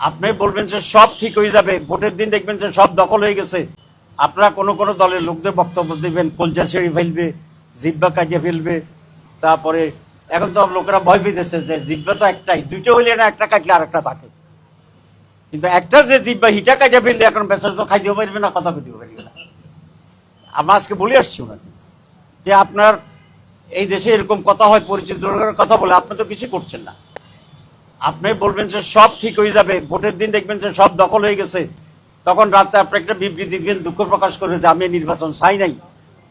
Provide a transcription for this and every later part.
আপনি বলবেন যে সব ঠিক হয়ে যাবে, ভোটের দিন দেখবেন যে সব দখল হয়ে গেছে। আপনারা কোনো কোনো দলের লোকদের বক্তব্য দিবেন, কলজা ছেড়ে ফেলবে জিব্বা কাটিয়ে ফেলবে, তারপরে এখন তো লোকেরা ভয় পেতেছে যে জিব্বা তো একটাই দুটো হইলে না একটা কাটলে আর একটা থাকে। কিন্তু একটা যে জিব্বা হিটা কাটিয়ে ফেললে এখন বেচার তো খাইতেও পারবে না, কথা বলতেও পারবে না। আমরা আজকে বলে আসছি ওনাকে যে আপনার এই দেশে এরকম কথা হয়, পরিচিত কথা বলে, আপনি তো কিছু করছেন না। আপনি বলবেন যে সব ঠিক হয়ে যাবে, ভোটের দিন দেখবেন যে সব দখল হয়ে গেছে। তখন রাতে আপনি একটা বিবৃতি দিবেন, দুঃখ প্রকাশ করে যে আমি নির্বাচন চাই নাই।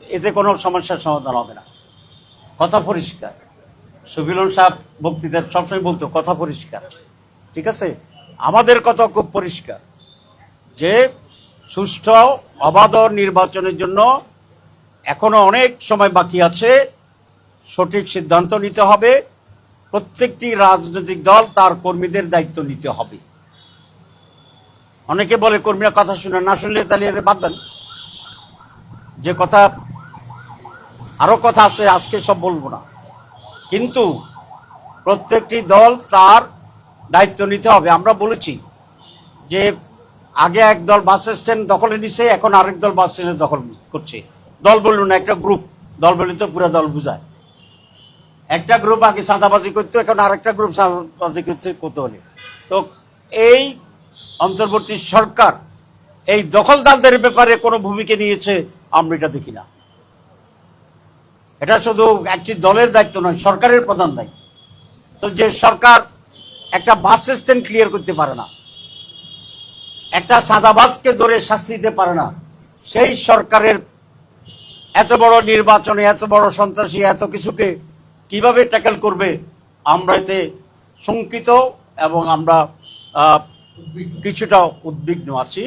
এতে কোনো সমস্যার সমাধান হবে না। কথা পরিষ্কার। সুবিলন সাহেব বক্তৃতার সবসময় বলতো, কথা পরিষ্কার। ঠিক আছে? আমাদের কথা খুব পরিষ্কার। যে সুষ্ঠু, অবাধ নির্বাচনের জন্য এখনও অনেক সময় বাকি আছে। সঠিক সিদ্ধান্ত নিতে হবে। প্রত্যেকটি রাজনৈতিক দল তার কর্মীদের দায়িত্ব নিতে হবে। অনেকে বলে, কর্মীরা কথা শুনে না শুনলে তাহলে বাদ দেন। যে কথা আরও কথা আছে, আজকে সব বলব না। কিন্তু প্রত্যেকটি দল তার দায়িত্ব নিতে হবে। আমরা বলেছি যে, আগে এক দল বাস স্ট্যান্ড দখলে নিছে, এখন আরেক দল বাস স্ট্যান্ডের দখল করছে। দল বলল না, একটা গ্রুপ। দল বলে তো পুরো দল বুঝায়। একটা গ্রুপ আগে সাদাবাজি করতো, এখন আরেকটা গ্রুপ সাদাবাজি করছে কোতোয়ালি। তো এই অন্তর্বর্তী সরকার এই দখলদারদের ব্যাপারে কোনো ভূমিকা নিয়েছে আমরা এটা দেখি না। এটা শুধু একটি দলের দায়িত্ব নয়, সরকারের প্রধান দায়িত্ব। তো যে সরকার একটা বাস স্ট্যান্ড ক্লিয়ার করতে পারে না, একটা সাদাবাজকে ধরে শাস্তি দিতে পারে না, সেই সরকারের এত বড় নির্বাচনে, এত বড় সন্ত্রাসী, এত কিছুকে কীভাবে ট্যাকেল করবে, আমরা এতে শঙ্কিত এবং আমরা কিছুটা উদ্বিগ্ন আছি।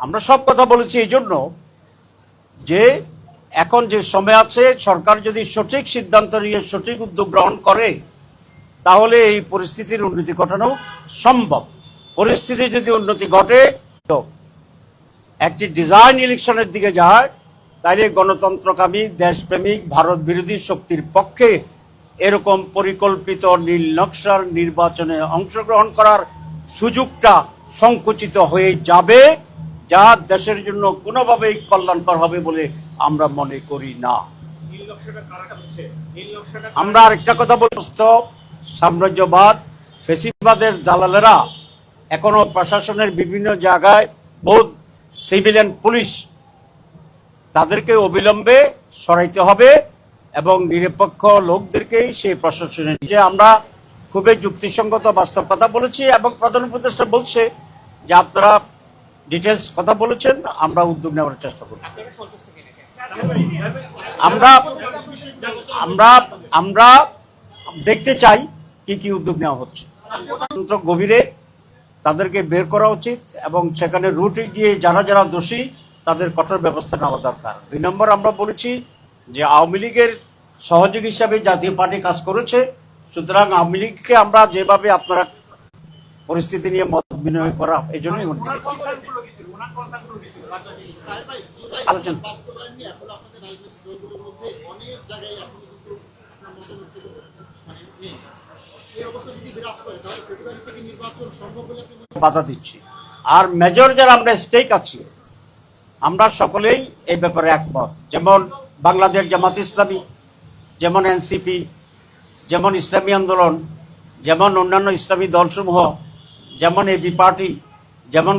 আমরা সব কথা বলেছি এই জন্য যে এখন যে সময় আছে, সরকার যদি সঠিক সিদ্ধান্ত নিয়ে সঠিক উদ্যোগ গ্রহণ করে, তাহলে এই পরিস্থিতির উন্নতি ঘটানো সম্ভব। পরিস্থিতি যদি উন্নতি ঘটে, তো একটি ডিজাইন ইলেকশনের দিকে যায় তাহলে গণতন্ত্রকামী, দেশপ্রেমিক, ভারত বিরোধী শক্তির পক্ষে এরকম পরিকল্পিত নীল নকশার নির্বাচনে অংশগ্রহণ করার সুযোগটা সংকুচিত হয়ে যাবে যা দেশের জন্য কোনোভাবেই কল্যাণকর হবে বলে আমরা মনে করি না। আমরা আরেকটা কথা বলতে সাম্রাজ্যবাদ ফেসিবাদের দালালেরা এখনও প্রশাসনের বিভিন্ন জায়গায় বহু সিভিলিয়ান পুলিশ তাদেরকে অবিলম্বে সরাইতে হবে। এবং নিরপেক্ষ লোকদেরকেই সেই প্রশাসনে যে আমরা খুবই যুক্তিসঙ্গত বাস্তব কথা বলেছি এবং প্রধান উপদেষ্টা বলছে যে আপনারা ডিটেলস কথা বলেছেন আমরা উদ্যোগ নেওয়ার চেষ্টা করব। আমরা আমরা আমরা দেখতে চাই কি কি উদ্যোগ নেওয়া হচ্ছে। গভীরে তাদেরকে বের করা উচিত এবং সেখানে রুটে গিয়ে যারা যারা দোষী তাদের কঠোর ব্যবস্থা নেওয়া দরকার। দুই নম্বর আমরা বলেছি যে আওয়ামী লীগের সহযোগী হিসাবে জাতীয় পার্টি কাজ করেছে। সুতরাং আওয়ামী লীগকে আমরা যেভাবে আপনারা পরিস্থিতি নিয়ে মত বিনিময় করা এই জন্যই আলোচনা। মানে নেই এই অবস্থা যদি বিরাজ করে তাহলে ফেব্রুয়ারি থেকে নির্বাচন সম্ভব বলে আপনি মনে বাধা দিচ্ছি। আর মেজর যারা আমরা স্টেক আছি আমরা সকলেই এই ব্যাপারে একমত। যেমন বাংলাদেশ জামাত ইসলামী যেমন এনসিপি যেমন ইসলামী আন্দোলন যেমন অন্যান্য ইসলামী দলসমূহ যেমন এবি পার্টি যেমন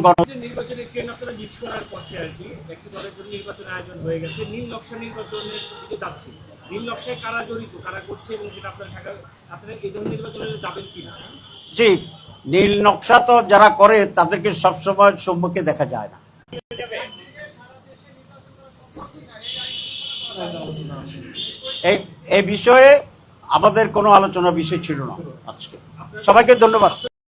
জি নীল নকশা তো যারা করে তাদেরকে সবসময় সম্মুখে দেখা যায় না। এই বিষয়ে আমাদের কোনো আলোচনার বিষয় ছিল না আজকে। সবাইকে ধন্যবাদ।